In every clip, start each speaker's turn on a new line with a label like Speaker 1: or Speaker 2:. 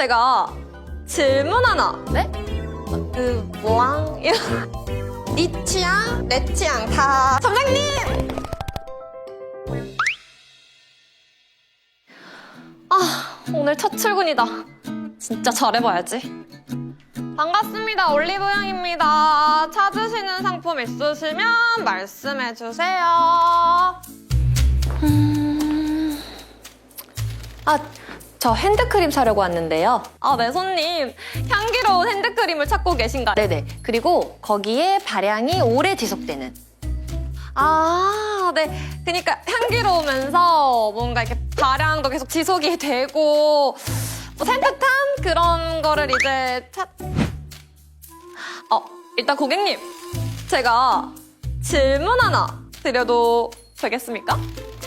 Speaker 1: 제가 질문 하나. 네? 그 뭐랑 이런 네 취향, 내 취향 다 점장님. 아 오늘 첫 출근이다. 진짜 잘해봐야지. 반갑습니다. 올리브영입니다. 찾으시는 상품 있으시면 말씀해 주세요. 음... 아, 저 핸드크림 사려고 왔는데요. 아, 네, 손님. 향기로운 핸드크림을 찾고 계신가? 네네. 그리고 거기에 발향이 오래 지속되는. 아, 네. 그니까 향기로우면서 뭔가 이렇게 발향도 계속 지속이 되고, 뭐 산뜻한 그런 거를 이제 찾, 어, 일단 고객님. 제가 질문 하나 드려도 되겠습니까?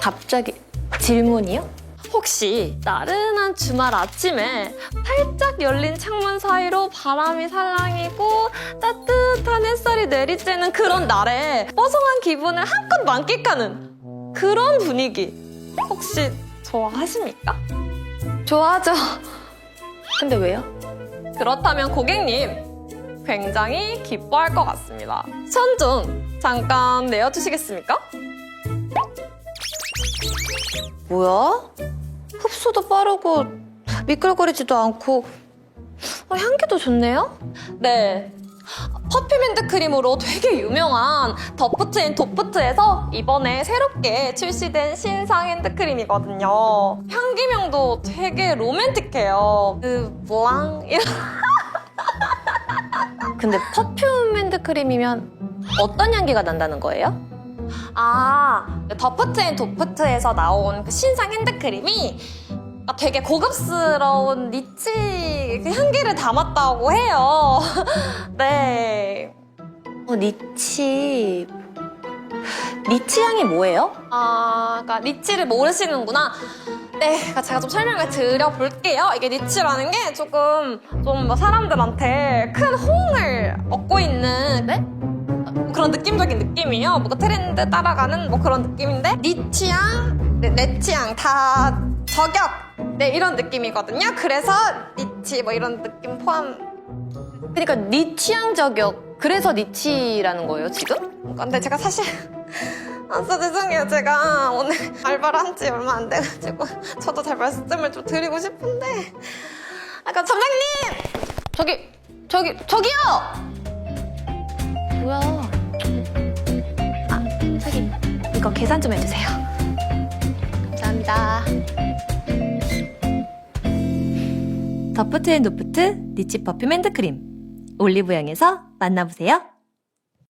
Speaker 1: 갑자기 질문이요? 혹시 나른한 주말 아침에 활짝 열린 창문 사이로 바람이 살랑이고 따뜻한 햇살이 내리쬐는 그런 날에 뽀송한 기분을 한껏 만끽하는 그런 분위기 혹시 좋아하십니까? 좋아하죠. 근데 왜요? 그렇다면 고객님 굉장히 기뻐할 것 같습니다. 손좀 잠깐 내어주시겠습니까? 뭐야? 흡수도 빠르고 미끌거리지도 않고 어, 향기도 좋네요? 네. 퍼퓸 핸드크림으로 되게 유명한 더프트인 도프트에서 이번에 새롭게 출시된 신상 핸드크림이거든요. 향기명도 되게 로맨틱해요. 그, 뭐랑? 이런. 근데 퍼퓸 핸드크림이면 어떤 향기가 난다는 거예요? 아, 더프트앤 도프트에서 나온 그 신상 핸드크림이 되게 고급스러운 리치 그 향기를 담았다고 해요. 네. 어, 리치. 리치 향이 뭐예요? 아, 그러니까 리치를 모르시는구나. 네, 그러니까 제가 좀 설명을 드려볼게요. 이게 리치라는 게 조금 좀뭐 사람들한테 큰 호응을 얻고 있는 네? 그런 느낌적인 느낌이에요. 뭔가 트렌드 따라가는 뭐 그런 느낌인데 네 취향, 네, 내 취향 다 저격 네 이런 느낌이거든요. 그래서 니치 뭐 이런 느낌 포함. 그러니까 네 취향 저격. 그래서 니치라는 거예요 지금? 근데 제가 사실 아, 진짜 죄송해요. 제가 오늘 알바를 한 지 얼마 안 돼가지고 저도 잘 말씀을 좀 드리고 싶은데 아까 점장님 저기 저기 저기요 이거 계산 좀 해주세요. 감사합니다. 더프트 앤 노프트 리치 퍼퓸 핸드크림. 올리브영에서 만나보세요